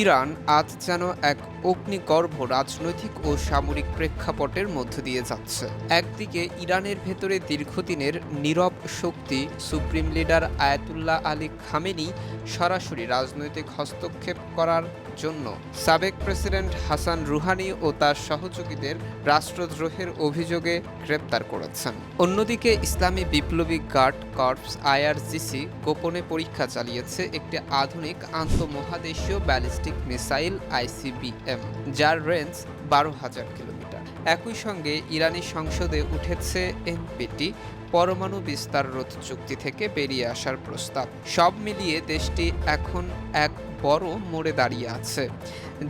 Iran আজ যেন এক অগ্নিগর্ভ রাজনৈতিক ও সামরিক প্রেক্ষাপটের মধ্য দিয়ে যাচ্ছে। একদিকে ইরানের ভেতরে দীর্ঘদিনের নীরব শক্তি supreme leader Ayatollah Ali Khamenei সরাসরি রাজনৈতিক হস্তক্ষেপ করার জন্য। সাবেক প্রেসিডেন্ট হাসান রুহানি ও তার সহযোগীদের রাষ্ট্রদ্রোহের অভিযোগে গ্রেপ্তার করেছেন। অন্যদিকে ইসলামী বিপ্লবী গার্ড কর্পস আইআরজিসি গোপনে পরীক্ষা চালিয়েছে একটি আধুনিক আন্তঃমহাদেশীয় ব্যালিস্টিক মিসাইল আইসিবিএম যার রেঞ্জ বারো হাজার কিলোমিটার। একই সঙ্গে ইরানি সংসদে উঠেছে এনপিটি, পরমাণু বিস্তার রোধ চুক্তি থেকে বেরিয়ে আসার প্রস্তাব। সব মিলিয়ে দেশটি এখন এক বড় মোড়ে দাঁড়িয়ে আছে,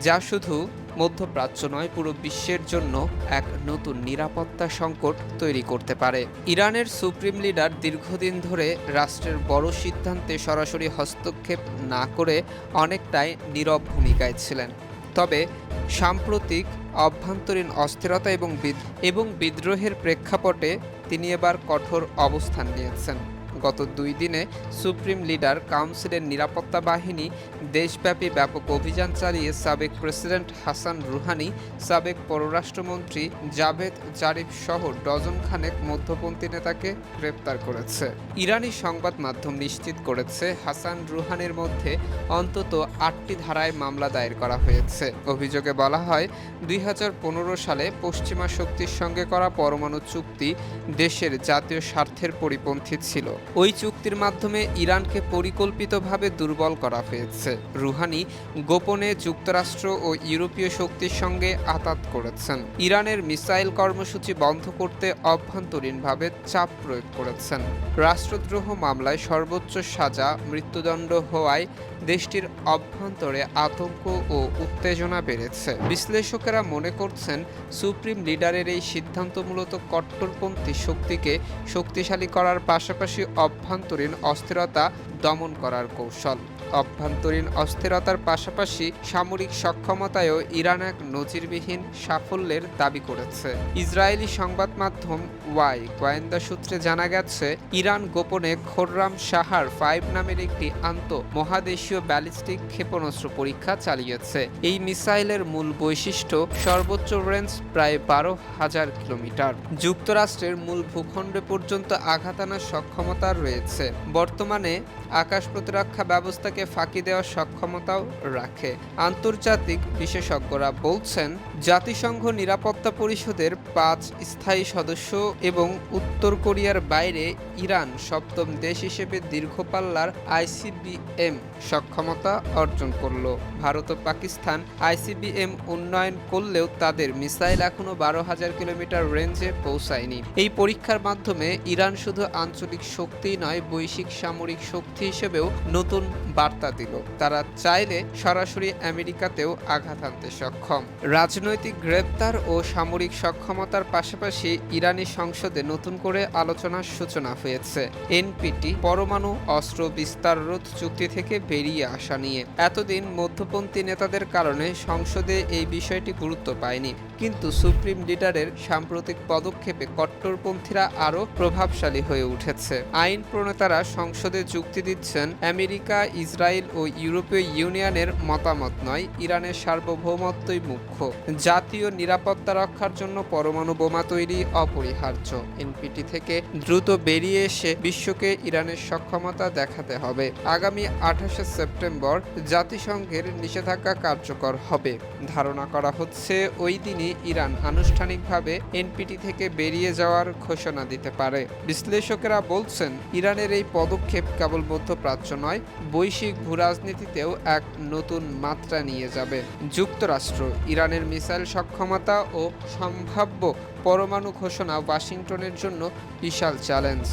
যা শুধু মধ্যপ্রাচ্য নয়, পুরো বিশ্বের জন্য এক নতুন নিরাপত্তা সংকট তৈরি করতে পারে। ইরানের সুপ্রিম লিডার দীর্ঘদিন ধরে রাষ্ট্রের বড় সিদ্ধান্তে সরাসরি হস্তক্ষেপ না করে অনেকটাই নীরব ভূমিকায় ছিলেন। তবে সাম্প্রতিক অভ্যন্তরীণ অস্থিরতা এবং এবং বিদ্রোহের প্রেক্ষাপটে তিনি এবার কঠোর অবস্থান নিয়েছেন। গত দুই দিনে সুপ্রিম লিডার কাউন্সিলের নিরাপত্তা বাহিনী দেশব্যাপী ব্যাপক অভিযান চালিয়ে সাবেক প্রেসিডেন্ট হাসান রুহানি, সাবেক পররাষ্ট্রমন্ত্রী জাভেদ জারিফ সহ ডজন খানেক মধ্যপন্থী নেতাকে গ্রেপ্তার করেছে। ইরানি সংবাদ মাধ্যম নিশ্চিত করেছে, হাসান রুহানির মধ্যে অন্তত আটটি ধারায় মামলা দায়ের করা হয়েছে। অভিযোগে বলা হয়, দুই হাজার পনেরো সালে পশ্চিমা শক্তির সঙ্গে করা পরমাণু চুক্তি দেশের জাতীয় স্বার্থের পরিপন্থী ছিল। ওই চুক্তির মাধ্যমে ইরানকে পরিকল্পিতভাবে দুর্বল করা হয়েছে। রুহানি গোপনে যুক্তরাষ্ট্র ও ইউরোপীয় শক্তির সঙ্গে আতাত করেছেন। ইরানের মিসাইল কর্মসূচি বন্ধ করতে অভ্যন্তরীণভাবে চাপ প্রয়োগ করেছেন। রাষ্ট্রদ্রোহ মামলায় সর্বোচ্চ সাজা, মৃত্যুদণ্ড হওয়ায় দেশটির অভ্যন্তরে আতঙ্ক ও উত্তেজনা বেড়েছে। বিশ্লেষকেরা মনে করছেন, সুপ্রিম লিডারের এই সিদ্ধান্ত মূলত কট্টরপন্থী শক্তিকে শক্তিশালী করার পাশাপাশি অভ্যন্তরীণ অস্থিরতা দমন করার কৌশল। অভ্যন্তরীণ অস্থিরতার পাশাপাশি সামরিক সক্ষমতায়ও ইরান এক নজিরবিহীন সাফল্যের দাবি করেছে। ইসরায়েলি সংবাদ মাধ্যম ওয়াই গোয়েন্দা সূত্রে জানা গেছে, ইরান গোপনে খোররাম সাহার ফাইভ নামের একটি আন্ত মহাদেশীয় ব্যালিস্টিক ক্ষেপণাস্ত্র পরীক্ষা চালিয়েছে। এই মিসাইলের মূল বৈশিষ্ট্য সর্বোচ্চ রেঞ্জ প্রায় বারো হাজার কিলোমিটার। যুক্তরাষ্ট্রের মূল ভূখণ্ডে পর্যন্ত আঘাত আনার সক্ষমতা রয়েছে। বর্তমানে আকাশ প্রতিরক্ষা ব্যবস্থাকে ফাঁকি দেওয়ার সক্ষমতাও রাখে। আন্তর্জাতিক বিশেষজ্ঞরা বলছেন, জাতিসংঘ নিরাপত্তা পরিষদের পাঁচ স্থায়ী সদস্য এবং উত্তর কোরিয়ার বাইরে ইরান সপ্তম দেশ হিসেবে দীর্ঘপাল্লার আইসিবিএম সক্ষমতা অর্জন করল। ভারত ও পাকিস্তান আইসিবিএম উন্নয়ন করলেও তাদের মিসাইল এখনও বারো হাজার কিলোমিটার রেঞ্জে পৌঁছায়নি। এই পরীক্ষার মাধ্যমে ইরান শুধু আঞ্চলিক শক্তিই নয়, বৈশ্বিক সামরিক শক্তি হিসেবেও নতুন বার্তা দিল। তারা চাইলে সরাসরি আমেরিকাতেও আঘাত আনতে সক্ষম। রাজনৈতিক গ্রেপ্তার ও সামরিক সক্ষমতার পাশাপাশি ইরানি সংসদে নতুন করে আলোচনার সূচনা হয়েছে। এনপিটি পরমাণু অস্ত্র বিস্তার রোধ চুক্তি থেকে বেরিয়ে আসা নিয়ে। এতদিন মধ্যপন্থী নেতাদের কারণে সংসদে এই বিষয়টি গুরুত্ব পায়নি। কিন্তু সুপ্রিম লিডারের সাম্প্রতিক পদক্ষেপে কট্টরপন্থীরা আরও প্রভাবশালী হয়ে উঠেছে। আইন প্রণেতারা সংসদে যুক্তি দিচ্ছেন আমেরিকা, ইসরায়েল ও ইউরোপীয় ইউনিয়নের মতামত নয়, ইরানের সার্বভৌমত্বই মুখ্য। জাতীয় নিরাপত্তা রক্ষার জন্য পরমাণু বোমা তৈরি অপরিহার্য। এনপিটি থেকে দ্রুত বেরিয়ে এসে বিশ্বকে ইরানের সক্ষমতা দেখাতে হবে। আগামী আঠাশে সেপ্টেম্বর জাতিসংঘের নিষেধাজ্ঞা কার্যকর হবে। ধারণা করা হচ্ছে, ওই দিনই ইরান আনুষ্ঠানিকভাবে এনপিটি থেকে বেরিয়ে যাওয়ার ঘোষণা দিতে পারে। বিশ্লেষকেরা বলছেন, ইরানের এই পদক্ষেপ কেবল মধ্যপ্রাচ্য নয়, বৈশ্বিক ভূরাজনীতিতেও এক নতুন মাত্রা নিয়ে যাবে। যুক্তরাষ্ট্র, ইরানের মিসাইল সক্ষমতা ও সম্ভাব্য পরমাণু ঘোষণা ওয়াশিংটনের জন্য বিশাল চ্যালেঞ্জ।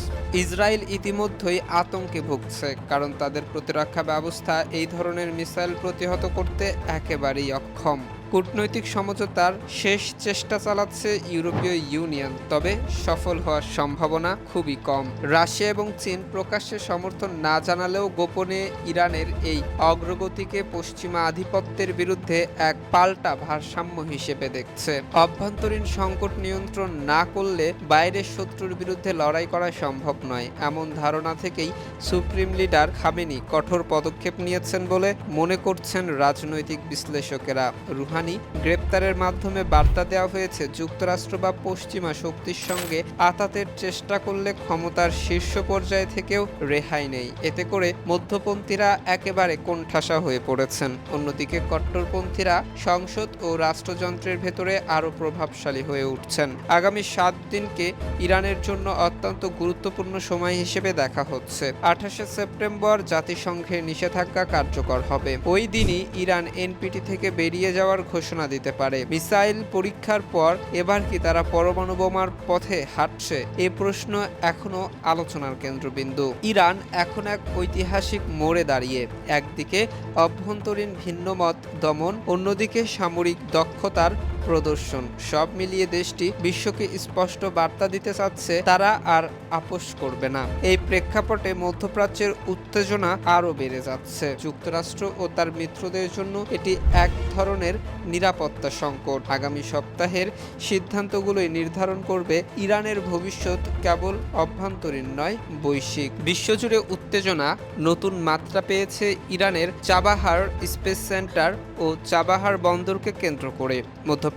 ইসরায়েল ইতিমধ্যেই আতঙ্কে ভুগছে, কারণ তাদের প্রতিরক্ষা ব্যবস্থা এই ধরনের মিসাইল প্রতিহত করতে একেবারেই অক্ষম। কূটনৈতিক সমঝোতার শেষ চেষ্টা চালাচ্ছে ইউরোপীয় ইউনিয়ন, তবে সফল হওয়ার সম্ভাবনা খুবই কম। রাশিয়া এবং চীন প্রকাশ্যে সমর্থন না জানালেও গোপনে ইরানের এই অগ্রগতিকে পশ্চিমা আধিপত্যের বিরুদ্ধে এক পাল্টা ভারসাম্য হিসেবে দেখছে। অভ্যন্তরীণ সংকট নিয়ন্ত্রণ না করলে বাইরের শত্রুর বিরুদ্ধে লড়াই করা সম্ভব নয়, এমন ধারণা থেকেই সুপ্রিম লিডার খামেনি কঠোর পদক্ষেপ নিয়েছেন বলে মনে করছেন রাজনৈতিক বিশ্লেষকেরা। রুহানি গ্রেপ্তারের মাধ্যমে বার্তা দেওয়া হয়েছে, যুক্তরাষ্ট্র বা পশ্চিমা শক্তির সঙ্গে আতাতের চেষ্টা করলে ক্ষমতার শীর্ষ পর্যায়ে থেকেও রেহাই নেই। এতে করে মধ্যপন্থীরা একেবারে কোণঠাসা হয়ে পড়েছেন। অন্যদিকে কট্টরপন্থীরা সংসদ ও রাষ্ট্রযন্ত্রের ভেতরে আরও প্রভাবশালী হয়ে উঠছেন। আগামী সাত দিনকে ইরানের জন্য অত্যন্ত গুরুত্বপূর্ণ সময় হিসেবে দেখা হচ্ছে। আঠাশে সেপ্টেম্বর জাতিসংঘের নিষেধাজ্ঞা কার্যকর হবে। ওই দিনই ইরান এনপিটি থেকে বেরিয়ে যাওয়ার ঘোষণা দিতে পারে। মিসাইল পরীক্ষার পর এবার কি তারা পরমাণু বোমার পথে হাঁটছে? এ প্রশ্ন এখনও আলোচনার কেন্দ্রবিন্দু। ইরান এখন এক ঐতিহাসিক মোড়ে দাঁড়িয়ে। একদিকে অভ্যন্তরীণ ভিন্নমত দমন, অন্যদিকে সামরিক দক্ষতার প্রদর্শন। সব মিলিয়ে দেশটি বিশ্বকে স্পষ্ট বার্তা দিতে চাচ্ছে, তারা আর আপোষ করবে না। এই প্রেক্ষাপটে মধ্যপ্রাচ্যের উত্তেজনা আরও বেড়ে যাচ্ছে। যুক্তরাষ্ট্র ও তার মিত্রদের জন্য এটি এক ধরনের নিরাপত্তা সংকট। আগামী সপ্তাহের সিদ্ধান্তগুলোই নির্ধারণ করবে ইরানের ভবিষ্যৎ কেবল অভ্যন্তরীণ নয়, বৈশ্বিক। বিশ্বজুড়ে উত্তেজনা, নতুন মাত্রা পেয়েছে ইরানের চাবাহার স্পেস সেন্টার ও চাবাহার বন্দরকে কেন্দ্র করে।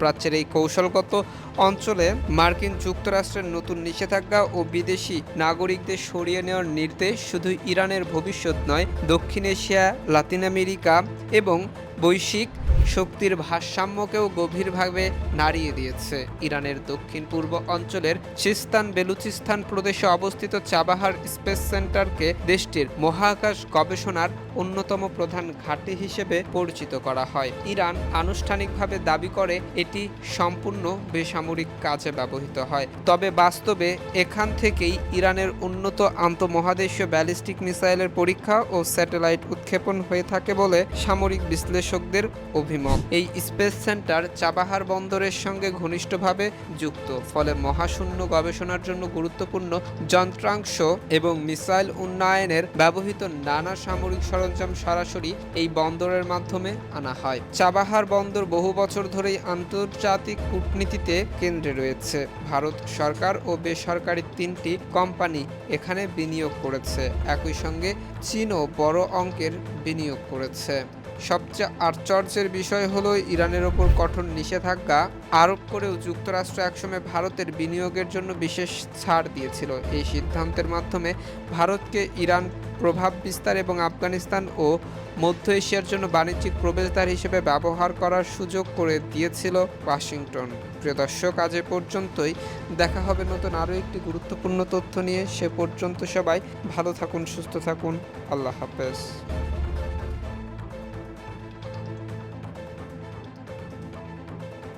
মধ্যপ্রাচ্যের এই কৌশলগত অঞ্চলে মার্কিন যুক্তরাষ্ট্রের নতুন নিষেধাজ্ঞা ও বিদেশি নাগরিকদের সরিয়ে নেওয়ার নির্দেশ শুধু ইরানের ভবিষ্যৎ নয়, দক্ষিণ এশিয়া, লাতিন আমেরিকা এবং বৈশ্বিক শক্তির ভারসাম্যকেও গভীরভাবে নাড়িয়ে দিয়েছে। ইরানের দক্ষিণ পূর্ব অঞ্চলের সিস্তান বেলুচিস্তান প্রদেশে অবস্থিত চাবাহার স্পেস সেন্টারকে দেশটির মহাকাশ গবেষণার অন্যতম প্রধান ঘাঁটি হিসেবে পরিচিত করা হয়। ইরান আনুষ্ঠানিকভাবে দাবি করে, এটি সম্পূর্ণ বেসামরিক কাজে ব্যবহৃত হয়। তবে বাস্তবে এখান থেকেই ইরানের উন্নত আন্তঃমহাদেশীয় ব্যালিস্টিক মিসাইলের পরীক্ষা ও স্যাটেলাইট উৎক্ষেপণ হয়ে থাকে বলে সামরিক বিশ্লেষকদের অভিমত। এই স্পেস সেন্টার চাবাহার বন্দরের সঙ্গে ঘনিষ্ঠভাবে যুক্ত। ফলে মহাশূন্য গবেষণার জন্য গুরুত্বপূর্ণ যন্ত্রাংশ এবং মিসাইল উন্নয়নের ব্যবহৃত নানা সামরিক সরঞ্জাম সরাসরি এই বন্দরের মাধ্যমে আনা হয়। চাবাহার বন্দর বহু বছর ধরেই আন্তর্জাতিক কূটনীতিতে কেন্দ্রে রয়েছে। ভারত সরকার ও বেসরকারি তিনটি কোম্পানি এখানে বিনিয়োগ করেছে। একই সঙ্গে চীনও বড় অঙ্কের বিনিয়োগ করেছে। সবচেয়ে আশ্চর্যের বিষয় হলো ইরানের ওপর কঠোর নিষেধাজ্ঞা আরোপ করেও যুক্তরাষ্ট্র একসময় ভারতের বিনিয়োগের জন্য বিশেষ ছাড় দিয়েছিল। এই সিদ্ধান্তের মাধ্যমে ভারতকে ইরান প্রভাব বিস্তার এবং আফগানিস্তান ও মধ্য এশিয়ার জন্য বাণিজ্যিক প্রবেশদ্বার হিসেবে ব্যবহার করার সুযোগ করে দিয়েছিল ওয়াশিংটন। প্রিয় দর্শক, আজ এ পর্যন্তই। দেখা হবে নতুন আরও একটি গুরুত্বপূর্ণ তথ্য নিয়ে। সে পর্যন্ত সবাই ভালো থাকুন, সুস্থ থাকুন। আল্লাহ হাফেজ।